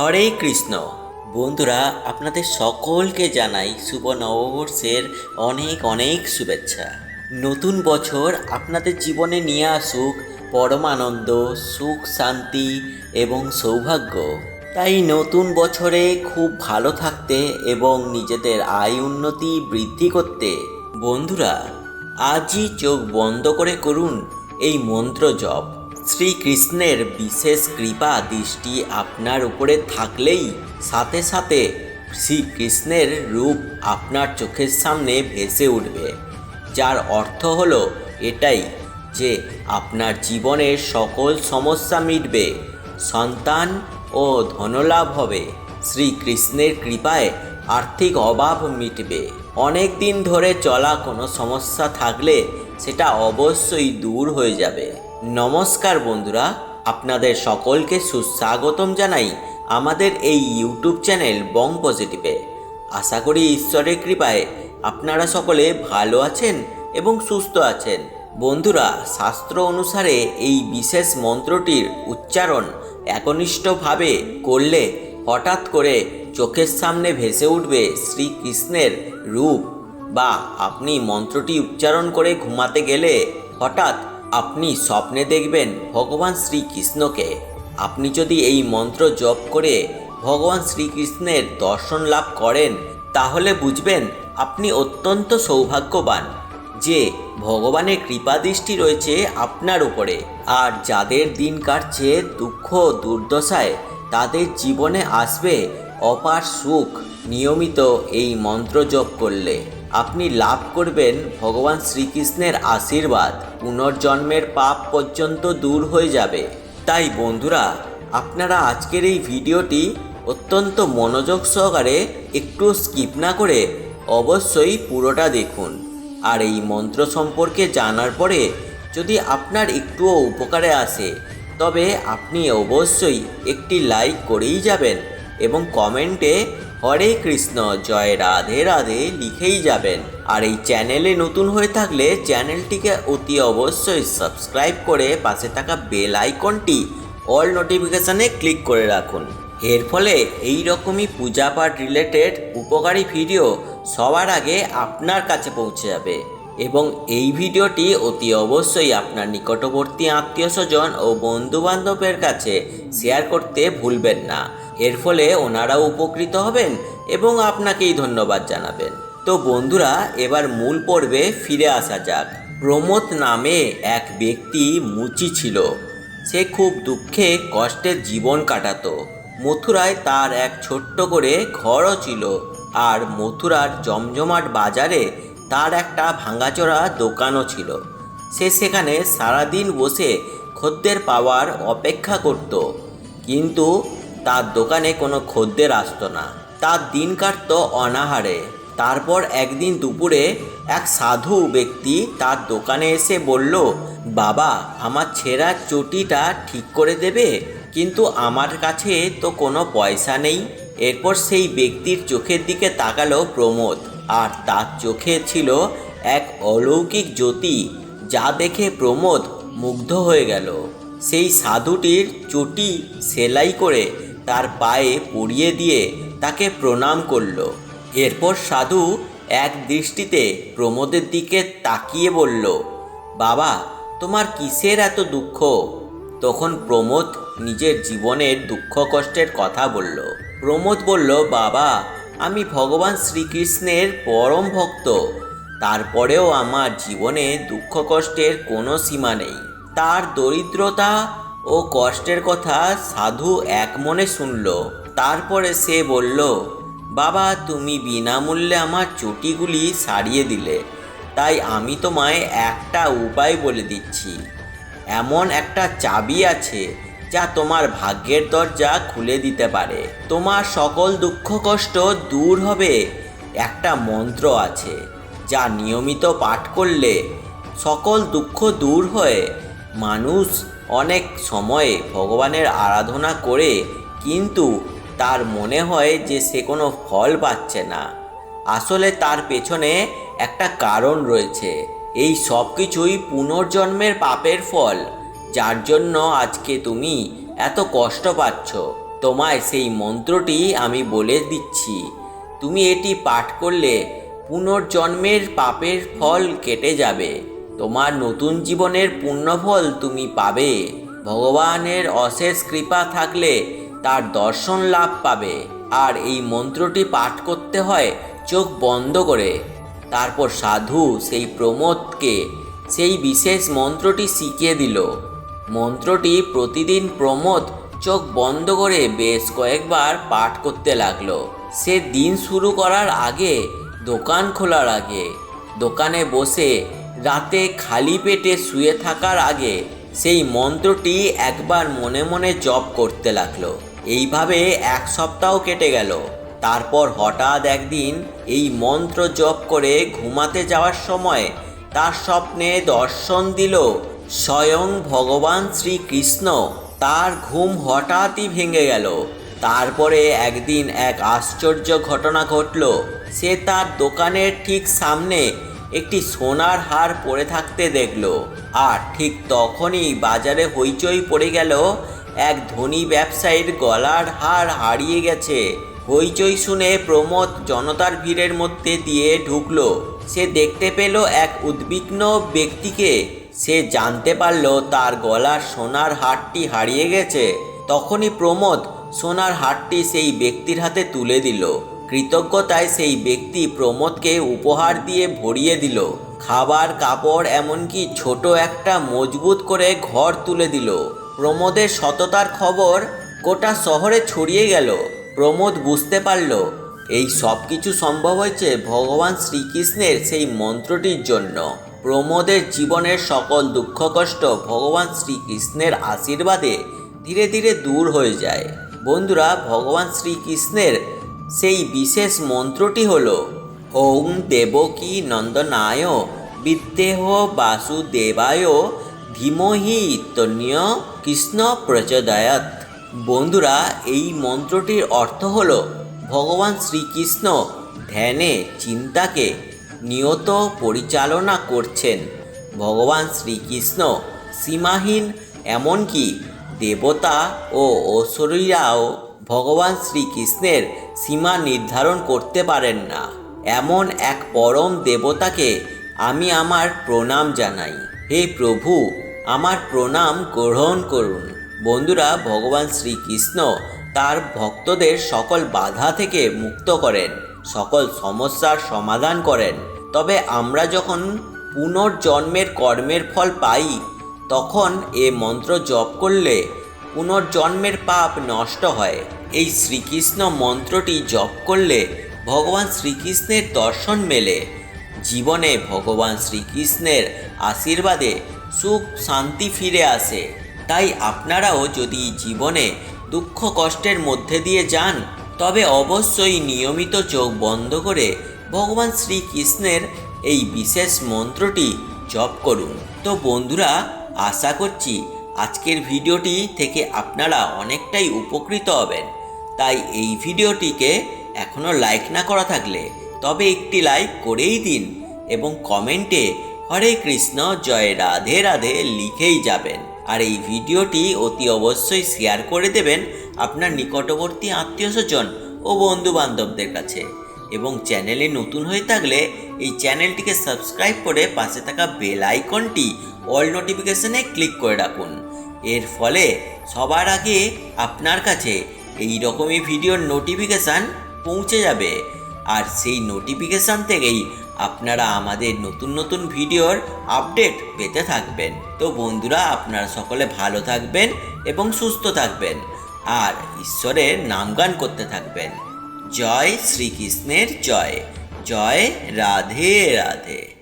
হরে কৃষ্ণ। বন্ধুরা, আপনাদের সকলকে জানাই শুভ নববর্ষের অনেক অনেক শুভেচ্ছা। নতুন বছর আপনাদের জীবনে নিয়ে আসুক পরমানন্দ, সুখ, শান্তি এবং সৌভাগ্য। তাই নতুন বছরে খুব ভালো থাকতে এবং নিজেদের আয় উন্নতি বৃদ্ধি করতে। বন্ধুরা, আজই চোখ বন্ধ করে করুন এই মন্ত্র জপ। শ্রীকৃষ্ণের বিশেষ কৃপা দৃষ্টি আপনার উপরে থাকলেই সাথে সাথে শ্রীকৃষ্ণের রূপ আপনার চোখের সামনে ভেসে উঠবে। যার অর্থ হলো এটাই যে আপনার জীবনের সকল সমস্যা মিটবে, সন্তান ও ধনলাভ হবে, শ্রীকৃষ্ণের কৃপায় আর্থিক অভাব মিটবে। অনেক দিন ধরে চলা কোনো সমস্যা থাকলে সেটা অবশ্যই দূর হয়ে যাবে। নমস্কার বন্ধুরা, আপনাদের সকলকে সুস্বাগতম জানাই আমাদের এই ইউটিউব চ্যানেল বং পজিটিভে। আশা করি ঈশ্বরের কৃপায় আপনারা সকলে ভালো আছেন এবং সুস্থ আছেন। বন্ধুরা, শাস্ত্র অনুসারে এই বিশেষ মন্ত্রটির উচ্চারণ একনিষ্ঠভাবে করলে হঠাৎ করে চোখের সামনে ভেসে উঠবে শ্রীকৃষ্ণের রূপ বা আপনি মন্ত্রটি উচ্চারণ করে ঘুমাতে গেলে হঠাৎ আপনি স্বপ্নে দেখবেন ভগবান শ্রীকৃষ্ণকে। আপনি যদি এই মন্ত্র জপ করে ভগবান শ্রীকৃষ্ণের দর্শন লাভ করেন, তাহলে বুঝবেন আপনি অত্যন্ত সৌভাগ্যবান যে ভগবানের কৃপা দৃষ্টি রয়েছে আপনার উপরে। আর যাদের দিন কাটছে দুঃখ, দুর্দশায়, তাদের জীবনে আসবে অপার সুখ নিয়মিত এই মন্ত্র জপ করলে। আপনি লাভ করবেন ভগবান শ্রীকৃষ্ণের আশীর্বাদ। পুনর্জন্মের পাপ পর্যন্ত দূর হয়ে যাবে। তাই বন্ধুরা, আপনারা আজকের এই ভিডিওটি অত্যন্ত মনোযোগ সহকারে একটু স্কিপ না করে অবশ্যই পুরোটা দেখুন। আর এই মন্ত্র সম্পর্কে জানার পরে যদি আপনার একটুও উপকারে আসে, তবে আপনি অবশ্যই একটি লাইক করেই যাবেন এবং কমেন্টে হরে কৃষ্ণ, জয় রাধে রাধে লিখেই যাবেন। আর এই চ্যানেলে নতুন হয়ে থাকলে চ্যানেলটিকে অতি অবশ্যই সাবস্ক্রাইব করে পাশে থাকা বেল আইকনটি অল নোটিফিকেশানে ক্লিক করে রাখুন। এর ফলে এই রকমই পূজা পাঠ রিলেটেড উপকারী ভিডিও সবার আগে আপনার কাছে পৌঁছে যাবে। এবং এই ভিডিওটি অতি অবশ্যই আপনার নিকটবর্তী আত্মীয় স্বজন ও বন্ধু বান্ধবের কাছে শেয়ার করতে ভুলবেন না। এর ফলে ওনারাও উপকৃত হবেন এবং আপনাকেই ধন্যবাদ জানাবেন। তো বন্ধুরা, এবার মূল পর্বে ফিরে আসা যাক। প্রমোদ নামে এক ব্যক্তি মুচি ছিল। সে খুব দুঃখে কষ্টের জীবন কাটাতো। মথুরায় তার এক ছোট্ট করে ঘরও ছিল আর মথুরার জমজমাট বাজারে তার একটা ভাঙাচোরা দোকানও ছিল। সে সেখানে সারাদিন বসে খদ্দের পাওয়ার অপেক্ষা করত। কিন্তু তার দোকানে কোনো খদ্দের আসতো না। তার দিন কাটত অনাহারে। তারপর একদিন দুপুরে এক সাধু ব্যক্তি তার দোকানে এসে বলল, বাবা, আমার ছেঁড়া চটিটা ঠিক করে দেবে, কিন্তু আমার কাছে তো কোনো পয়সা নেই। এরপর সেই ব্যক্তির চোখের দিকে তাকালো প্রমোদ। আর তার চোখে ছিল এক অলৌকিক জ্যোতি, যা দেখে প্রমোদ মুগ্ধ হয়ে গেল। সেই সাধুটির চটি সেলাই করে তার পায়ে পরিয়ে দিয়ে তাকে প্রণাম করল। এরপর সাধু এক দৃষ্টিতে প্রমোদের দিকে তাকিয়ে বলল, বাবা, তোমার কিসের এত দুঃখ? তখন প্রমোদ নিজের জীবনের দুঃখ কষ্টের কথা বলল। প্রমোদ বলল, বাবা, আমি ভগবান শ্রীকৃষ্ণের পরম ভক্ত। তারপরেও আমার জীবনে দুঃখ কষ্টের কোনো সীমা নেই। তার দরিদ্রতা ও কষ্টের কথা সাধু এক মনে শুনল। তারপরে সে বলল, বাবা, তুমি বিনামূল্যে আমার চটিগুলি সারিয়ে দিলে। তাই আমি তোমায় একটা উপায় বলে দিচ্ছি। এমন একটা চাবি আছে যা তোমার ভাগ্যের দরজা খুলে দিতে পারে। তোমার সকল দুঃখ কষ্ট দূর হবে। একটা মন্ত্র আছে যা নিয়মিত পাঠ করলে সকল দুঃখ দূর হয়ে। মানুষ অনেক সময়ে ভগবানের আরাধনা করে, কিন্তু তার মনে হয় যে সে কোনো ফল পাচ্ছে না। আসলে তার পেছনে একটা কারণ রয়েছে। এই সব কিছুই পুনর্জন্মের পাপের ফল, যার জন্য আজকে তুমি এত কষ্ট পাচ্ছ। তোমায় সেই মন্ত্রটি আমি বলে দিচ্ছি। তুমি এটি পাঠ করলে পুনর্জন্মের পাপের ফল কেটে যাবে। তোমার নতুন জীবনের পুণ্যফল তুমি পাবে। ভগবানের অশেষ কৃপা থাকলে তার দর্শন লাভ পাবে। আর এই মন্ত্রটি পাঠ করতে হয় চোখ বন্ধ করে। তারপর সাধু সেই প্রমোদকে সেই বিশেষ মন্ত্রটি শিখিয়ে দিল। মন্ত্রটি প্রতিদিন প্রমোদ চোখ বন্ধ করে বেশ কয়েকবার পাঠ করতে লাগল। সে দিন শুরু করার আগে দোকান খোলার আগে। দোকানে বসে রাতে খালি পেটে শুয়ে থাকার আগে সেই মন্ত্রটি একবার মনে মনে জপ করতে লাগল। এইভাবে এক সপ্তাহ কেটে গেল। তারপর হঠাৎ একদিন এই মন্ত্র জপ করে ঘুমাতে যাওয়ার সময় তার স্বপ্নে দর্শন দিল স্বয়ং ভগবান শ্রীকৃষ্ণ। তার ঘুম হঠাৎই ভেঙে গেল। তারপরে একদিন এক আশ্চর্য ঘটনা ঘটল। সে তার দোকানের ঠিক সামনে একটি সোনার হার পরে থাকতে দেখল। আর ঠিক তখনই বাজারে হইচই পড়ে গেল। এক ধনী ব্যবসায়ীর গলার হার হারিয়ে গেছে। হইচই শুনে প্রমোদ জনতার ভিড়ের মধ্যে দিয়ে ঢুকলো। সে দেখতে পেল এক উদ্বিগ্ন ব্যক্তিকে। সে জানতে পারল তার গলার সোনার হারটি হারিয়ে গেছে। তখনই প্রমোদ সোনার হারটি সেই ব্যক্তির হাতে তুলে দিল। কৃতজ্ঞতায় সেই ব্যক্তি প্রমোদকে উপহার দিয়ে ভরিয়ে দিল। খাবার, কাপড়, এমনকি ছোট একটা মজবুত করে ঘর তুলে দিল। প্রমোদের সততার খবর গোটা শহরে ছড়িয়ে গেল। প্রমোদ বুঝতে পারল, এই সব কিছু সম্ভব হয়েছে ভগবান শ্রীকৃষ্ণের সেই মন্ত্রটির জন্য। প্রমোদের জীবনের সকল দুঃখ কষ্ট ভগবান শ্রীকৃষ্ণের আশীর্বাদে ধীরে ধীরে দূর হয়ে যায়। বন্ধুরা, ভগবান শ্রীকৃষ্ণের সেই বিশেষ মন্ত্রটি হল ওং দেবকী নন্দনায় বিদ্যেহ বাসুদেবায় ধীমহি তন্য কৃষ্ণ প্রচোদয়াত বন্ধুরা, এই মন্ত্রটির অর্থ হল, ভগবান শ্রীকৃষ্ণ ধ্যানে চিন্তাকে নিয়ত পরিচালনা করছেন। ভগবান শ্রীকৃষ্ণ সীমাহীন, এমনকি দেবতা ও অসুরীরাও ভগবান শ্রীকৃষ্ণের সীমা নির্ধারণ করতে পারেন না। এমন এক পরম দেবতাকে আমি আমার প্রণাম জানাই। হে প্রভু, আমার প্রণাম গ্রহণ করুন। বন্ধুরা, ভগবান শ্রীকৃষ্ণ তার ভক্তদের সকল বাধা থেকে মুক্ত করেন, সকল সমস্যার সমাধান করেন। তবে আমরা যখন পুনর্জন্মের কর্মের ফল পাই, তখন এ মন্ত্র জপ করলে পুনর্জন্মের পাপ নষ্ট হয়। এই শ্রীকৃষ্ণ মন্ত্রটি জপ করলে ভগবান শ্রীকৃষ্ণের দর্শন মেলে। জীবনে ভগবান শ্রীকৃষ্ণের আশীর্বাদে সুখ, শান্তি ফিরে আসে। তাই আপনারাও যদি জীবনে দুঃখ কষ্টের মধ্যে দিয়ে যান, তবে অবশ্যই নিয়মিত চোখ বন্ধ করে ভগবান শ্রীকৃষ্ণের এই বিশেষ মন্ত্রটি জপ করুন। তো বন্ধুরা, আশা করছি আজকের ভিডিওটি থেকে আপনারা অনেকটাই উপকৃত হবেন। তাই এই ভিডিওটিকে এখনও লাইক না করা থাকলে তবে একটি লাইক করেই দিন এবং কমেন্টে হরে কৃষ্ণ, জয় রাধে রাধে লিখেই যাবেন। আর এই ভিডিওটি অতি অবশ্যই শেয়ার করে দেবেন আপনার নিকটবর্তী আত্মীয় স্বজন ও বন্ধু বান্ধবদের কাছে। এবং চ্যানেলে নতুন হয়ে থাকলে এই চ্যানেলটিকে সাবস্ক্রাইব করে পাশে থাকা বেল আইকনটি অল নোটিফিকেশনে ক্লিক করে রাখুন। এর ফলে সবার আগে আপনার কাছে এই রকমই ভিডিওর নোটিফিকেশান পৌঁছে যাবে। আর সেই নোটিফিকেশান থেকেই আপনারা আমাদের নতুন নতুন ভিডিওর আপডেট পেতে থাকবেন। তো বন্ধুরা, আপনারা সকলে ভালো থাকবেন এবং সুস্থ থাকবেন। আর ঈশ্বরের নামগান করতে থাকবেন। জয় শ্রীকৃষ্ণের জয়। জয় রাধে রাধে।